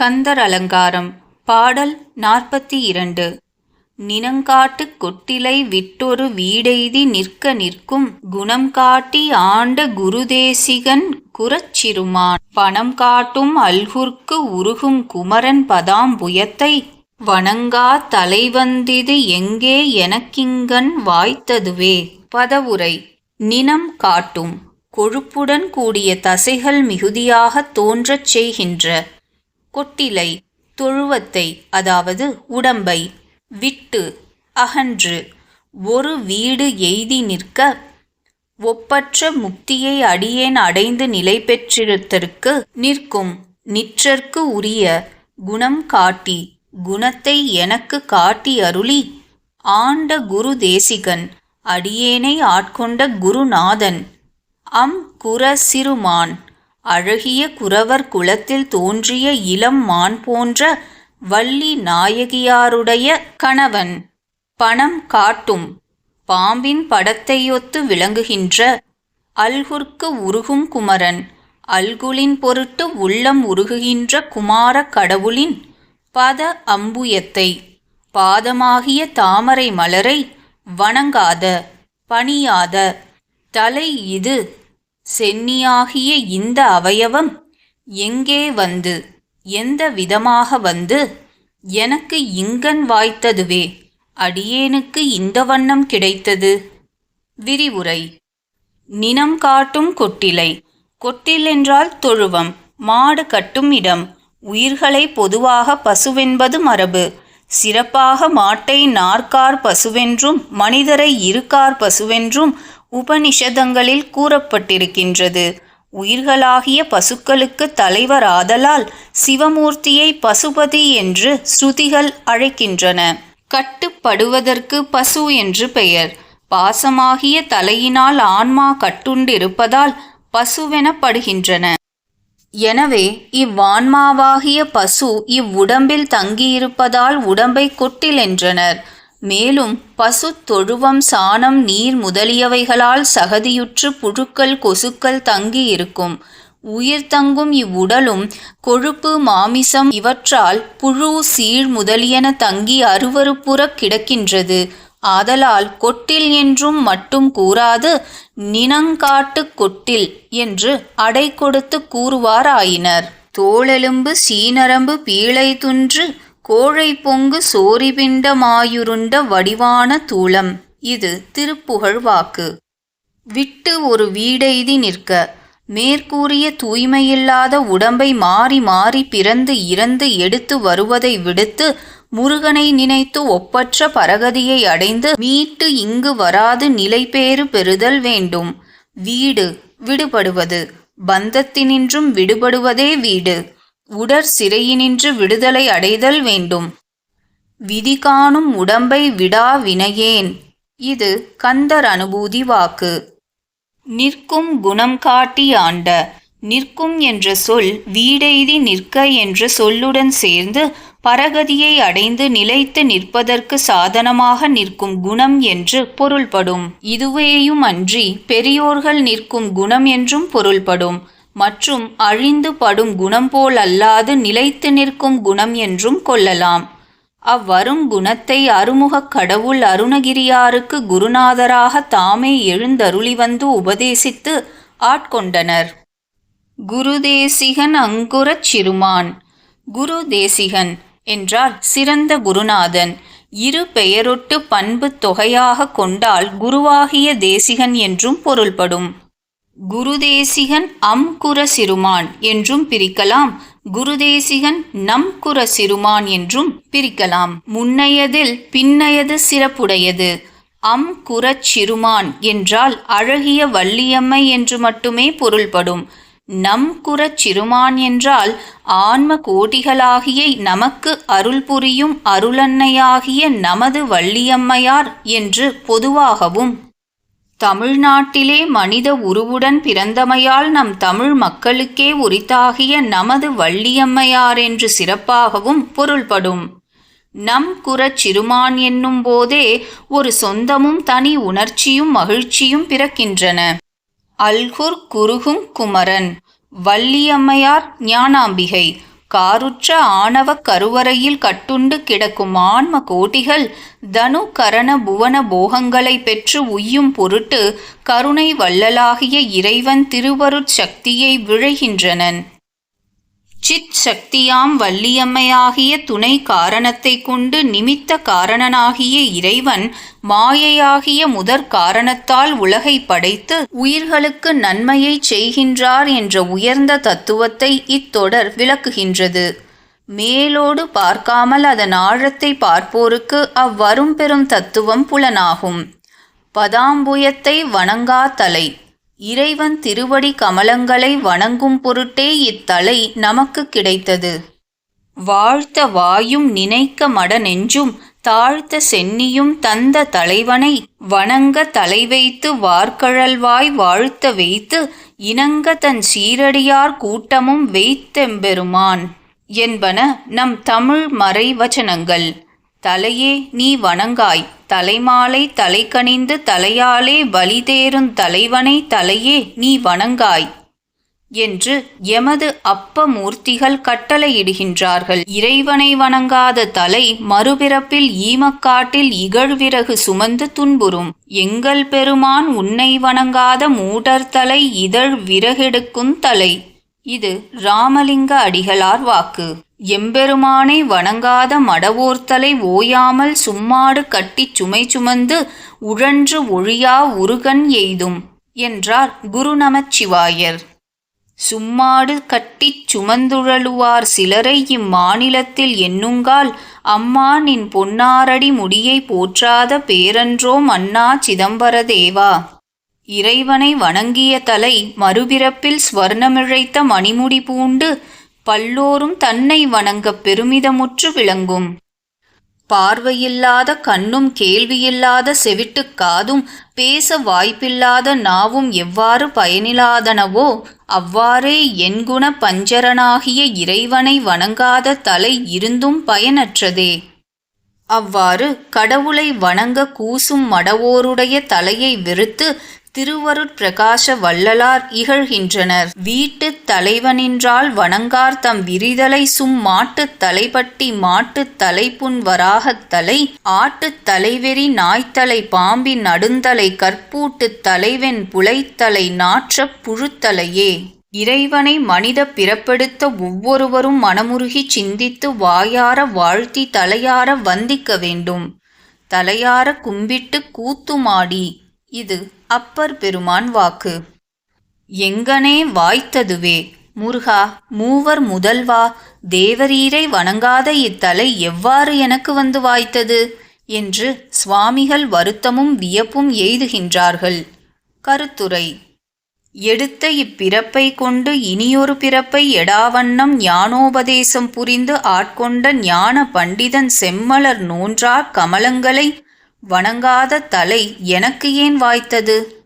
கந்தர் அலங்காரம் பாடல் நாற்பத்தி இரண்டு நினங்காட்டு கொட்டிலை விட்டொரு வீடெய்தி நிற்க நிற்கும் குணம் காட்டி ஆண்ட குருதேசிகன் குரச்சிறுமான் பணம் காட்டும் அல்குர்க்கு உருகும் குமரன் பதாம்புயத்தை வணங்கா தலைவந்திது எங்கே எனக்கிங்கன் வாய்த்ததுவே. பதவுரை நினம் காட்டும் கொழுப்புடன் கூடிய தசைகள் மிகுதியாகத் தோன்றச் செய்கின்ற கொட்டிலை தொழுவத்தை அதாவது உடம்பை விட்டு அகன்று ஒரு வீடு எய்தி நிற்க ஒப்பற்ற முக்தியை அடியேன் அடைந்து நிலை பெற்றிருத்தற்கு நிற்கும் நிற்றற்கு உரிய குணம் காட்டி குணத்தை எனக்கு காட்டி அருளி ஆண்ட குரு தேசிகன் அடியேனை ஆட்கொண்ட குருநாதன். அம் குர சிறுமான் அழகிய குரவர் குலத்தில் தோன்றிய இளம் மான் போன்ற வள்ளி நாயகியாருடைய கணவன். பணம் காட்டும். பாம்பின் படத்தையொத்து விளங்குகின்ற அல்குர்க்கு உருகும் குமரன். அல்குலின் பொருட்டு உள்ளம் உருகுகின்ற குமார கடவுளின் பத அம்புயத்தை. பாதமாகிய தாமரை மலரை வணங்காத பணியாத. தலை இது சென்னியாகிய இந்த அவயவம் எங்கே வந்து? எந்த விதமாக வந்து? எனக்கு இங்கன் வாய்த்ததுவே அடியேனுக்கு இந்த வண்ணம் கிடைத்தது. விரிவுரை. நினம் காட்டும் கொட்டிலை. கொட்டில் என்றால் தொழுவம் மாடு கட்டும் இடம். உயிர்களை பொதுவாக பசுவென்பது மரபு. சிறப்பாக மாட்டை நாற்கார் பசுவென்றும் மனிதரை இருக்கார் பசுவென்றும் உபனிஷதங்களில் கூறப்பட்டிருக்கின்றது. உயிர்களாகிய பசுக்களுக்கு தலைவர் ஆதலால் சிவமூர்த்தியை பசுபதி என்று ஸ்ருதிகள் அழைக்கின்றன. கட்டுப்படுவதற்கு பசு என்று பெயர். பாசமாகிய தலையினால் ஆன்மா கட்டுண்டிருப்பதால் பசுவெனப்படுகின்றன. எனவே இவ்வான்மாவாகிய பசு இவ்வுடம்பில் தங்கியிருப்பதால் உடம்பை கொட்டில் என்றனர் மேலும் பசு தொழுவம் சாணம் நீர் முதலியவைகளால் சகதியுற்று புழுக்கள் கொசுக்கள் தங்கி இருக்கும். உயிர் தங்கும் இவ்வுடலும் கொழுப்பு மாமிசம் இவற்றால் புழு சீழ் முதலியன தங்கி அருவருப்புறக் கிடக்கின்றது. ஆதலால் கொட்டில் என்றும் மட்டும் கூறாது நினங்காட்டு கொட்டில் என்று அடை கொடுத்து கூறுவாராயினர். தோளெலும்பு சீனரம்பு பீழை துன்று கோழை பொங்கு சோரிபிண்டமாயுருண்ட வடிவான தூளம். இது திருப்புகழ் வாக்கு. விட்டு ஒரு வீடெய்தி நிற்க. மேற்கூறிய தூய்மையில்லாத உடம்பை மாறி மாறி பிறந்து இறந்து எடுத்து வருவதை விடுத்து முருகனை நினைத்து ஒப்பற்ற பரகதியை அடைந்து மீட்டு இங்கு வராது நிலைபேறு பெறுதல் வேண்டும். வீடு விடுபடுவது. பந்தத்தினின்றும் விடுபடுவதே வீடு. உடற் சிறையினின்று விடுதலை அடைதல் வேண்டும். விதி காணும் உடம்பை விடா வினையேன். இது கந்தர் அனுபூதி வாக்கு. நிற்கும் குணம் காட்டி ஆண்ட. நிற்கும் என்ற சொல் வீடெய்தி நிற்க என்ற சொல்லுடன் சேர்ந்து பரகதியை அடைந்து நிலைத்து நிற்பதற்கு சாதனமாக நிற்கும் குணம் என்று பொருள்படும். இதுவேயும் அன்றி பெரியோர்கள் நிற்கும் குணம் என்றும் பொருள்படும். மற்றும் அழிந்து படும் குணம் போல் அல்லாது நிலைத்து நிற்கும் குணம் என்றும் கொள்ளலாம். அவ்வரும் குணத்தை அருமுகக் கடவுள் அருணகிரியாருக்கு குருநாதராக தாமே எழுந்தருளி வந்து உபதேசித்து ஆட்கொண்டனர். குருதேசிகன் அங்குரச் சிறுமான். குரு தேசிகன் என்றால் சிறந்த குருநாதன். இரு பெயரொட்டு பண்பு தொகையாக கொண்டால் குருவாகிய தேசிகன் என்றும் பொருள்படும். குருதேசிகன் அம்குர சிறுமான் என்றும் பிரிக்கலாம். குருதேசிகன் நம்குர சிறுமான் என்றும் பிரிக்கலாம். முன்னையதில் பின்னையது சிறப்புடையது. அம் குரச் சிறுமான் என்றால் அழகிய வள்ளியம்மை என்று மட்டுமே பொருள்படும். நம் குரச் சிறுமான் என்றால் ஆன்ம கோடிகளாகிய நமக்கு அருள் புரியும் அருளன்னையாகிய நமது வள்ளியம்மையார் என்று பொதுவாகவும் தமிழ்நாட்டிலே மனித உருவுடன் பிறந்தமையால் நம் தமிழ் மக்களுக்கே உரித்தாகிய நமது வள்ளியம்மையார் என்று சிறப்பாகவும் பொருள்படும். நம் குரச் சிறுமான் என்னும் போதே ஒரு சொந்தமும் தனி உணர்ச்சியும் மகிழ்ச்சியும் பிறக்கின்றன. அல்குர் குருகும் குமரன் வள்ளியம்மையார் ஞானாம்பிகை. காருற்ற ஆணவக் கருவறையில் கட்டுண்டு கிடக்கும் ஆன்ம கோட்டிகள் தனு கரண புவன போகங்களை பெற்று உய்யும் பொருட்டு கருணை வள்ளலாகிய இறைவன் திருவருட்சக்தியை விழைகின்றனன். சித் சக்தியாம் வள்ளியம்மையாகிய துணை காரணத்தை கொண்டு நிமித்த காரணனாகிய இறைவன் மாயையாகிய முதற் காரணத்தால் உலகை படைத்து உயிர்களுக்கு நன்மையை செய்கின்றார் என்ற உயர்ந்த தத்துவத்தை இத்தொடர் விளக்குகின்றது. மேலோடு பார்க்காமல் அதன் ஆழத்தை பார்ப்போருக்கு அவ்வரும் பெரும் தத்துவம் புலனாகும். பதாம்புயத்தை வணங்கா தலை. இறைவன் திருவடி கமலங்களை வணங்கும் பொருட்டே இத்தலை நமக்கு கிடைத்தது. வாழ்த்த வாயும் நினைக்க மட நெஞ்சும் தாழ்த்த சென்னியும் தந்த தலைவனை வணங்க தலை வைத்து வார்கழல்வாய் வாழ்த்த வைத்து இணங்க தன் சீரடியார் கூட்டமும் வைத்தெம்பெருமான் என்பன நம் தமிழ் மறைவச்சனங்கள் தலையே நீ வணங்காய். தலைமாலை தலைக்கணிந்து தலையாலே வலிதேறும் தலைவனை தலையே நீ வணங்காய். என்று எமது அப்ப மூர்த்திகள் கட்டளையிடுகின்றார்கள். இறைவனை வணங்காத தலை மறுபிறப்பில் ஈமக்காட்டில் இகழ்விறகு சுமந்து துன்புறும். எங்கள் பெருமான் உன்னை வணங்காத மூடர் தலை இதழ் விறகெடுக்கும் தலை. இது ராமலிங்க அடிகளார் வாக்கு. எம்பெருமானை வணங்காத மடவோர்த்தலை ஓயாமல் சும்மாடு கட்டிச் சுமை சுமந்து உழன்று ஒழியா உருகன் எய்தும் என்றார் குரு நமச்சிவாயர் சும்மாடு கட்டிச் சுமந்துழலுவார் சிலரை இம்மாநிலத்தில் எண்ணுங்கால் அம்மா நின் பொன்னாரடி முடியை போற்றாத பேரன்றோ மன்னா சிதம்பரதேவா. இறைவனை வணங்கிய தலை மறுபிறப்பில் ஸ்வர்ணமிழைத்த மணிமுடி பூண்டு பல்லோரும் தன்னை வணங்கப் பெருமிதமுற்று விளங்கும். பார்வையில்லாத கண்ணும் கேள்வியில்லாத செவிட்டுக் காதும் பேச வாய்ப்பில்லாத நாவும் எவ்வாறு பயனில்லாதனவோ அவ்வாறே என்குண பஞ்சரனாகிய இறைவனை வணங்காத தலை இருந்தும் பயனற்றதே. அவ்வாறு கடவுளை வணங்க கூசும் மடவோருடைய தலையை வெறுத்து திருவருட்பிரகாச வள்ளலார் இகழ்கின்றனர். வீட்டுத் தலைவனின்றால் வணங்கார் தம் விரிதலை சும் மாட்டுத் தலைப்பட்டி மாட்டுத் தலைப்புண் வராகத் தலை ஆட்டுத் தலைவெறி நாய்த்தலை பாம்பின் நடுந்தலை கற்பூட்டுத் தலைவென் புலைத்தலை நாற்றப் புழுத்தலையே. இறைவனை மனித பிறப்பெடுத்த ஒவ்வொருவரும் மனமுருகி சிந்தித்து வாயார வாழ்த்தி தலையார வந்திக்க வேண்டும். தலையார கும்பிட்டு கூத்துமாடி. இது அப்பர் பெருமான் வாக்கு. எங்கனே வாய்த்ததுவே முருகா மூவர் முதல்வா தேவரீரை வணங்காத இத்தலை எவ்வாறு எனக்கு வந்து வாய்த்தது? என்று சுவாமிகள் வருத்தமும் வியப்பும் எய்துகின்றார்கள். கருத்துரை எடுத்த இப்பிறப்பை கொண்டு இனியொரு பிறப்பை எடாவண்ணம் ஞானோபதேசம் புரிந்து ஆட்கொண்ட ஞான பண்டிதன் செம்மலர் நோன்றார் கமலங்களை வணங்காத தலை எனக்கு ஏன் வாய்த்தது?